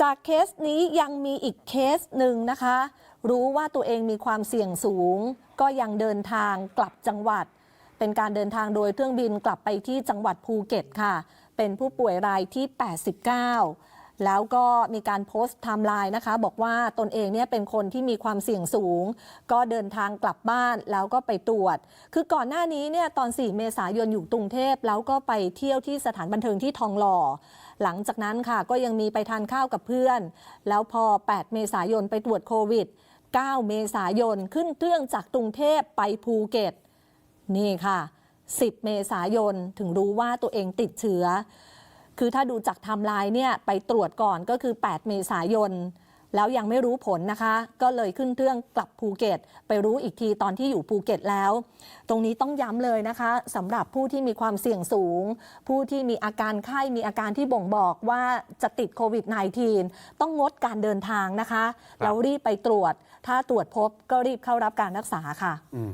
จากเคสนี้ยังมีอีกเคสหนึ่งนะคะ รู้ว่าตัวเองมีความเสี่ยงสูง ก็ยังเดินทางกลับจังหวัด เป็นการเดินทางโดยเครื่องบินกลับไปที่จังหวัดภูเก็ตค่ะ เป็นผู้ป่วยรายที่ 89 แล้วก็มีการโพสต์ไทม์ไลน์นะคะ บอกว่าตนเองเนี่ยเป็นคนที่มีความเสี่ยงสูง ก็เดินทางกลับบ้านแล้วก็ไปตรวจ คือก่อนหน้านี้เนี่ยตอน 4 เมษายนอยู่กรุงเทพ แล้วก็ไปเที่ยวที่สถานบันเทิงที่ทองหล่อ หลังจากนั้นค่ะก็ยังมีไปทานข้าวกับเพื่อน แล้วพอ 8 เมษายนไปตรวจโควิด 9 เมษายนขึ้นเครื่องจากกรุงเทพไปภูเก็ต นี่ค่ะ 10 เมษายนถึงรู้ว่าตัวเองติดเชื้อ คือถ้าดูจากไทม์ไลน์เนี่ยไปตรวจก่อนก็คือ 8 เมษายน แล้วยังไม่รู้ผลนะคะ ก็เลยขึ้นเครื่องกลับภูเก็ต ไปรู้อีกทีตอนที่อยู่ภูเก็ตแล้ว ตรงนี้ต้องย้ำเลยนะคะสำหรับผู้ที่มีความเสี่ยงสูง ผู้ที่มีอาการไข้มีอาการที่บ่งบอกว่าจะติดโควิด -19 ต้องงดการเดินทางนะคะ แล้วรีบไปตรวจ ถ้าตรวจพบก็รีบเข้ารับการรักษาค่ะอืม